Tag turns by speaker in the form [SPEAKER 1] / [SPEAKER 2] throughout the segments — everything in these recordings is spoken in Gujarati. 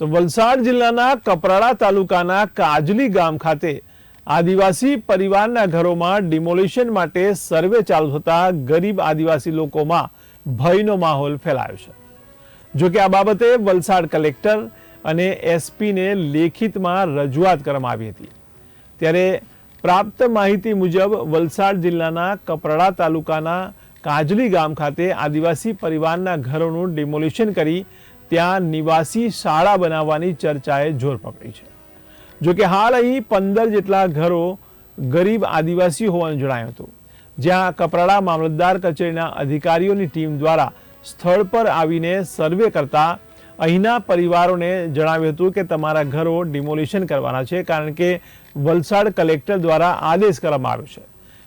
[SPEAKER 1] તો વલસાડ જિલ્લાના કપરાડા તાલુકાના કાજલી ગામ ખાતે આદિવાસી પરિવારના ઘરોમાં ડિમોલિશન માટે સર્વે ચાલુ થતા ગરીબ આદિવાસી લોકોમાં ભયનો માહોલ ફેલાયો છે. જોકે આ બાબતે વલસાડ કલેક્ટર અને એસપીને લેખિતમાં રજૂઆત કરવામાં આવી હતી. ત્યારે પ્રાપ્ત માહિતી મુજબ વલસાડ જિલ્લાના કપરાડા તાલુકાના કાજલી ગામ ખાતે આદિવાસી પરિવારના ઘરોનું ડિમોલિશન કરી ત્યાં નિવાસી શાળા બનાવવાની ચર્ચાએ જોર પકડી છે. જો કે હાલ અહીં પંદર જેટલા ઘરો ગરીબ આદિવાસી હોવાનું જણાયું હતું. જ્યાં કપરાડા મામલતદાર કચેરીના અધિકારીઓની ટીમ દ્વારા સ્થળ પર આવીને સર્વે કરતા અહીંના પરિવારોને જણાવ્યું હતું કે તમારા ઘરો ડિમોલિશન કરવાના છે કારણ કે વલસાડ કલેક્ટર દ્વારા આદેશ કરવામાં આવ્યો છે.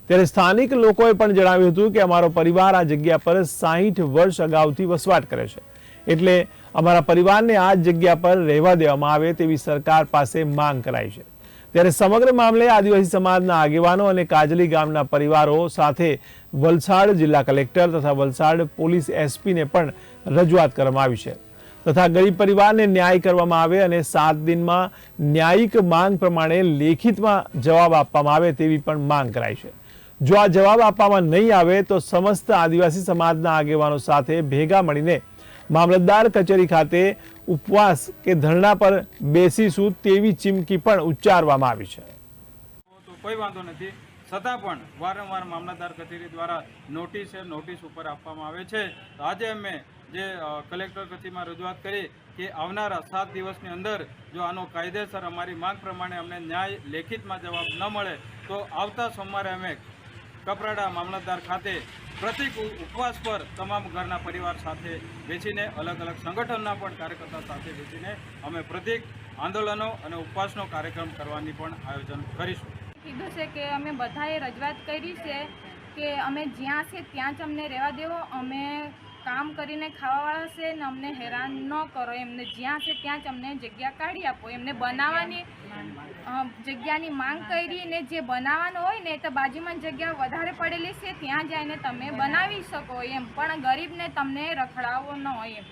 [SPEAKER 1] ત્યારે સ્થાનિક લોકોએ પણ જણાવ્યું હતું કે અમારો પરિવાર આ જગ્યા પર સાહીઠ વર્ષ અગાઉથી વસવાટ કરે છે. એટલે અમારા પરિવારને આ જગ્યા પર રહેવા દેવામાં આવે તેવી સરકાર પાસે માંગ કરાઈ છે. ત્યારે સમગ્ર મામલે આદિવાસી સમાજના આગેવાનો અને કાજલી ગામના પરિવારો સાથે વલસાડ જિલ્લા કલેક્ટર તથા વલસાડ પોલીસ એસપીને પણ રજૂઆત કરવામાં આવી છે. તથા ગરીબ પરિવારને ન્યાય કરવામાં આવે અને સાત દિનમાં ન્યાયિક માંગ પ્રમાણે લેખિતમાં જવાબ આપવામાં આવે તેવી પણ માંગ કરાઈ છે. જો આ જવાબ આપવામાં નહીં આવે તો સમસ્ત આદિવાસી સમાજના આગેવાનો સાથે ભેગા મળીને મામલતદાર કચેરી ખાતે ઉપવાસ કે ધરણા પર બેસીશું તેવી ચીમકી પણ ઉચ્ચારવામાં આવી છે.
[SPEAKER 2] કોઈ વાંધો નથી. છતાં પણ વારંવાર મામલતદાર કચેરી દ્વારા નોટિસ નોટિસ ઉપર આપવામાં આવે છે. આજે અમે જે કલેક્ટર કચેરીમાં રજૂઆત કરી કે આવનારા સાત દિવસની અંદર જો આનો કાયદેસર અમારી માંગ પ્રમાણે અમને ન્યાય લેખિતમાં જવાબ ન મળે, તો આવતા સોમવારે અમે કપરાડા મામલતદાર ખાતે પ્રતિક ઉપવાસ પર તમામ ઘરના પરિવાર સાથે બેસીને અલગ અલગ સંગઠનના પણ કાર્યકર્તા સાથે બેસીને અમે પ્રતિક આંદોલનો અને ઉપવાસનો કાર્યક્રમ કરવાની પણ આયોજન કરીશું.
[SPEAKER 3] કીધું છે કે અમે બધાએ રજૂઆત કરી છે કે અમે જ્યાં છે ત્યાં જ અમને રહેવા દેવો. અમે કામ કરીને ખાવાવાળા છે ને અમને હેરાન ન કરો, એમને જ્યાં છે ત્યાં જ અમને જગ્યા કાઢી આપો. એમને બનાવવાની જગ્યાની માંગ કરી ને જે બનાવવાનું હોય ને તો બાજુમાં જગ્યા વધારે પડેલી છે, ત્યાં જઈને તમે બનાવી શકો એમ. પણ ગરીબને તમને રખડાવવો ન હોય એમ.